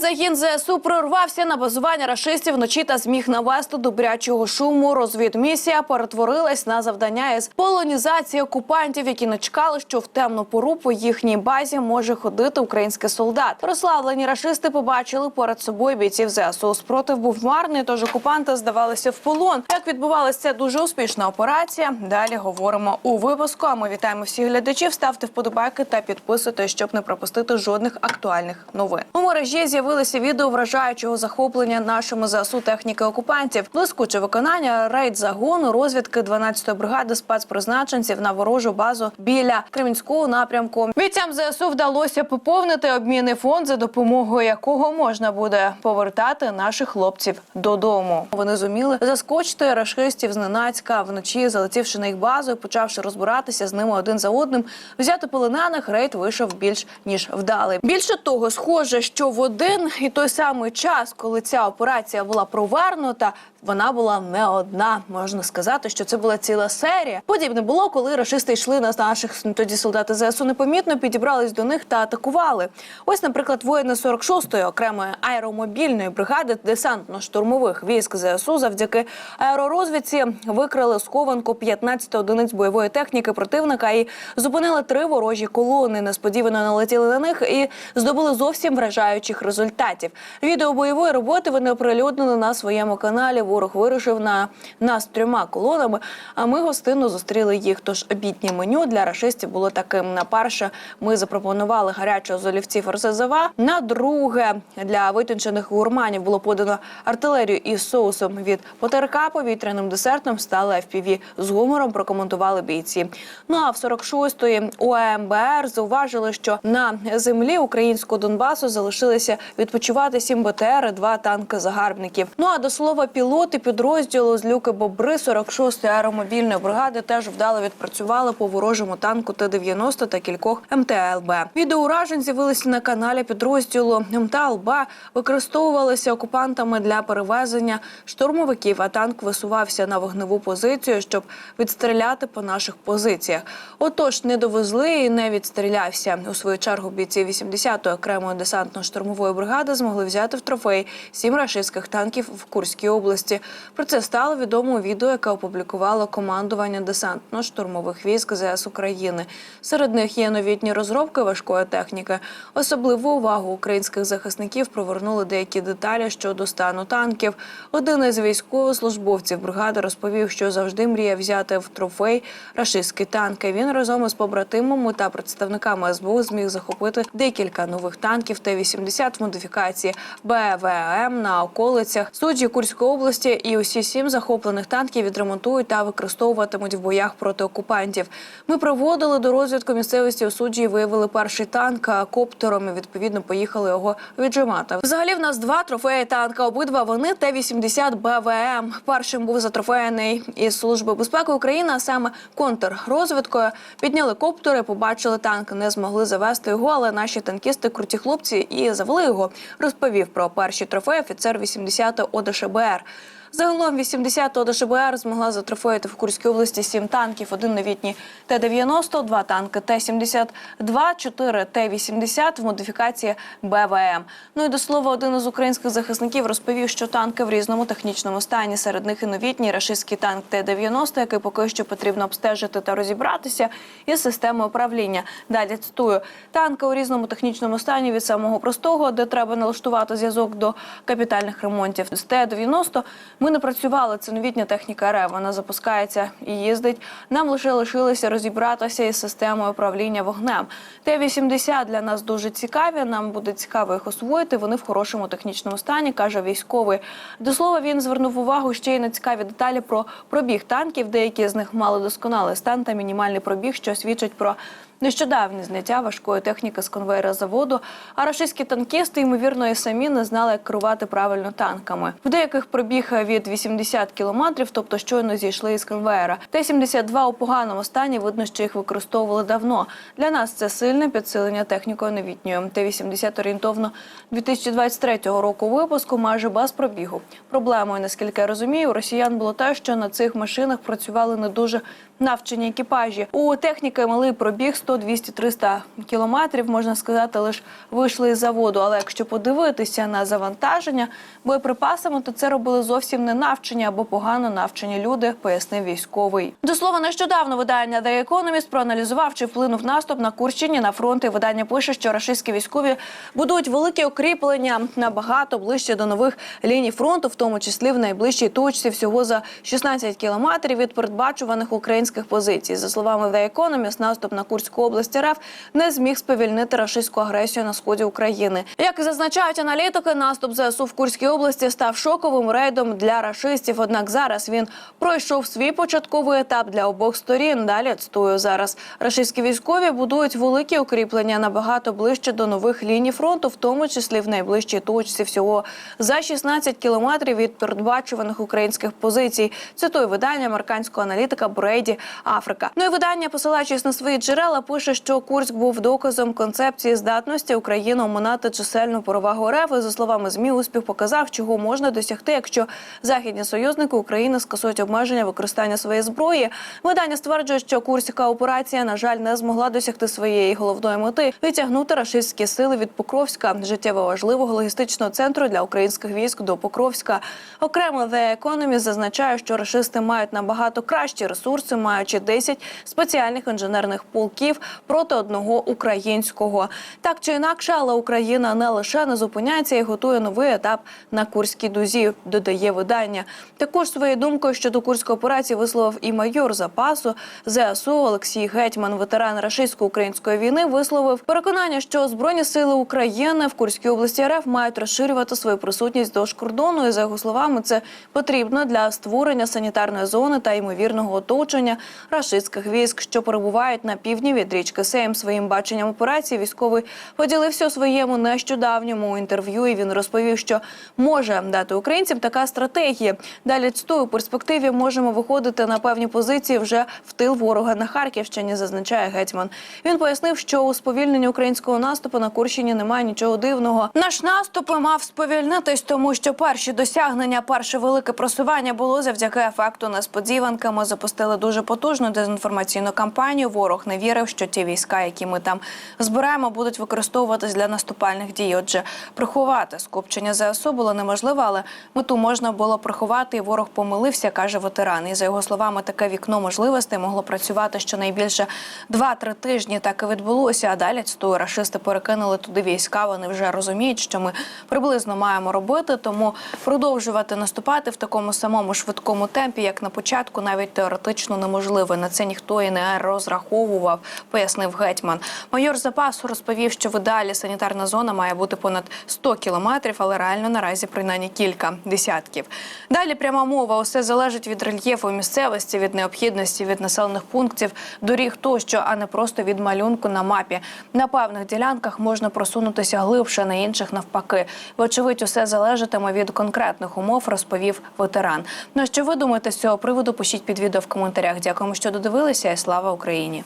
Спецзагін ЗСУ прорвався на базування рашистів вночі та зміг навести добрячого шуму. Розвідмісія перетворилась на завдання із полонізації окупантів, які не чекали, що в темну пору по їхній базі може ходити український солдат. Прославлені рашисти побачили перед собою бійців ЗСУ. Спротив був марний, тож окупанти здавалися в полон. Як відбувалася дуже успішна операція? Далі говоримо у випуску. А ми вітаємо всіх глядачів. Ставте вподобайки та підписуйтесь, щоб не пропустити жодних актуальних новин. У мережі з'явилися відео вражаючого захоплення нашими ЗСУ техніки окупантів. Блискуче виконання рейд загону розвідки 12-ї бригади спецпризначенців на ворожу базу біля Кремінського напрямку. Бійцям ЗСУ вдалося поповнити обмінний фонд, за допомогою якого можна буде повертати наших хлопців додому. Вони зуміли заскочити рашистів зненацька вночі, залетівши на їх базу почавши розбиратися з ними один за одним. Взяти полонених рейд вийшов більш ніж вдалий. Більше того, схоже, що в один і той самий час, коли ця операція була провернута, вона була не одна. Можна сказати, що це була ціла серія. Подібне було, коли рашисти йшли на наших тоді солдати ЗСУ непомітно підібрались до них та атакували. Ось, наприклад, воїни 46-ї окремої аеромобільної бригади десантно-штурмових військ ЗСУ завдяки аеророзвідці викрили схованку 15 одиниць бойової техніки противника і зупинили три ворожі колони. Несподівано налетіли на них і здобули зовсім вражаючих результатів. Відео бойової роботи вони оприлюднили на своєму каналі. Ворог вирушив на нас трьома колонами. А ми гостинно зустріли їх. Тож обіднє меню для рашистів було таким. На перше, ми запропонували гарячого з олівців. На друге для витончених гурманів було подано артилерію із соусом від ПТРК. Повітряним десертом стали FPV з гумором. Прокоментували бійці. Ну а в 46-ї ОМБР зауважили, що на землі українського Донбасу залишилися відпочивати 7 БТР, і два танки загарбників. Ну а до слова, пілоти підрозділу з люки Бобри 46-ї аеромобільної бригади теж вдало відпрацювали по ворожому танку Т-90 та кількох МТЛБ. Відео уражень з'явилися на каналі підрозділу МТЛБ, використовувалися окупантами для перевезення штурмовиків. А танк висувався на вогневу позицію, щоб відстріляти по наших позиціях. Отож, не довезли і не відстрілявся. У свою чергу бійці 80-ї окремої десантно-штурмової бригади змогли взяти в трофей сім рашистських танків в Курській області. Про це стало відомо у відео, яке опублікувало командування десантно-штурмових військ ЗС України. Серед них є новітні розробки важкої техніки. Особливу увагу українських захисників привернули деякі деталі щодо стану танків. Один із військовослужбовців бригади розповів, що завжди мріє взяти в трофей рашистські танки. Він разом із побратимами та представниками СБУ зміг захопити декілька нових танків Т-80 в модифікації БВМ на околицях суджі Курської області. І усі сім захоплених танків відремонтують та використовуватимуть в боях проти окупантів. Ми проводили до розвідку місцевості у суджі виявили перший танк коптером. і Відповідно, поїхали його віджимати. Взагалі, в нас два трофеї танка. Обидва вони Т-80 БВМ. Першим був затрофеєний із служби безпеки України, а саме контррозвідкою. Підняли коптери, побачили танк, не змогли завести його, але наші танкісти круті хлопці і завели його. Розповів про перші трофеї офіцер 80 ОДШБР. Загалом 80-го ДШБР змогла затрофеїти в Курській області сім танків, один новітній Т-90, два танки Т-72, чотири Т-80 в модифікації БВМ. Ну і до слова, один із українських захисників розповів, що танки в різному технічному стані. Серед них і новітній рашистський танк Т-90, який поки що потрібно обстежити та розібратися із системою управління. Далі цитую танки у різному технічному стані від самого простого, де треба налаштувати зв'язок до капітальних ремонтів. З Т-90 ми не працювали. Це новітня техніка РФ. Вона запускається і їздить. Нам лише лишилося розібратися із системою управління вогнем. Т-80 для нас дуже цікаві. Нам буде цікаво їх освоїти. Вони в хорошому технічному стані, каже військовий. До слова, він звернув увагу ще й на цікаві деталі про пробіг танків. Деякі з них мали досконалий стан та мінімальний пробіг, що свідчить про. Нещодавні зняття важкої техніки з конвейера заводу, а рашистські танкісти, ймовірно, і самі не знали, як керувати правильно танками. В деяких пробіг від 80 кілометрів, тобто щойно зійшли із конвейера. Т-72 у поганому стані видно, що їх використовували давно. Для нас це сильне підсилення технікою новітньою. Т-80 орієнтовно 2023 року випуску, майже без пробігу. Проблемою, наскільки я розумію, у росіян було те, що на цих машинах працювали не дуже навчені екіпажі. У техніки малий пробіг 100, 200, 300 кілометрів, можна сказати, лише вийшли із заводу. Але якщо подивитися на завантаження боєприпасами, то це робили зовсім не навчені або погано навчені люди, пояснив військовий. До слова, нещодавно видання The Economist проаналізував, чи вплинув наступ на Курщині на фронт. І видання пише, що рашистські військові будують великі укріплення набагато ближче до нових ліній фронту, в тому числі в найближчій точці, всього за 16 кілометрів від передбачуваних українських позицій. За словами The Economist, наступ на Курську область РФ не зміг сповільнити рашистську агресію на сході України. Як і зазначають аналітики, наступ ЗСУ в Курській області став шоковим рейдом для рашистів. Однак зараз він пройшов свій початковий етап для обох сторін. Далі цитую зараз. Рашистські військові будують великі укріплення набагато ближче до нових ліній фронту, в тому числі в найближчій точці всього за 16 кілометрів від передбачуваних українських позицій. Цитую видання американського аналітика Брейді Африка. Ну і видання, посилаючись на свої джерела, пише, що Курськ був доказом концепції здатності України оминати чисельну перевагу РФ. І, за словами змі, успіх показав, чого можна досягти, якщо західні союзники України скасують обмеження використання своєї зброї. Видання стверджує, що курська операція, на жаль, не змогла досягти своєї головної мети відтягнути рашистські сили від Покровська, життєво важливого логістичного центру для українських військ до Покровська. Окремо The Economist зазначає, що рашисти мають набагато кращі ресурси, маючи 10 спеціальних інженерних полків проти одного українського. Так чи інакше, але Україна не лише не зупиняється і готує новий етап на Курській дузі. Додає видання. Також своєю думкою щодо курської операції висловив і майор запасу ЗСУ Олексій Гетьман, ветеран рашистсько-української війни, висловив переконання, що збройні сили України в Курській області РФ мають розширювати свою присутність до кордону. І за його словами, це потрібно для створення санітарної зони та ймовірного оточення рашистських військ, що перебувають на півдні від річки Сейм. Своїм баченням операції військовий поділився у своєму нещодавньому інтерв'ю. І він розповів, що може дати українцям така стратегія. Далі цитую, у перспективі можемо виходити на певні позиції вже в тил ворога на Харківщині, зазначає гетьман. Він пояснив, що у сповільненні українського наступу на Курщині немає нічого дивного. Наш наступ мав сповільнитись, тому що перші досягнення, перше велике просування було завдяки ефекту несподіванки. Ми запустили дуже потужну дезінформаційну кампанію. Ворог не вірив, що ті війська, які ми там збираємо, будуть використовуватись для наступальних дій. Отже, приховати скупчення ЗСУ було неможливо, але мету можна було приховати. І ворог помилився, каже ветеран. І за його словами, таке вікно можливостей могло працювати щонайбільше 2-3 тижні. Так і відбулося. А далі цитую, рашисти перекинули туди війська. Вони вже розуміють, що ми приблизно маємо робити. Тому продовжувати наступати в такому самому швидкому темпі, як на початку, навіть теоретично неможливо. На це ніхто і не розраховував, пояснив гетьман. Майор запасу розповів, що в ідеалі санітарна зона має бути понад 100 кілометрів, але реально наразі принаймні кілька десятків. Далі пряма мова. Усе залежить від рельєфу місцевості, від необхідності, від населених пунктів, доріг тощо, а не просто від малюнку на мапі. На певних ділянках можна просунутися глибше, на інших навпаки. Вочевидь, усе залежатиме від конкретних умов, розповів ветеран. Ну що ви думаєте з цього приводу? Пишіть під відео в коментарях. Дякуємо, що додивилися, і слава Україні.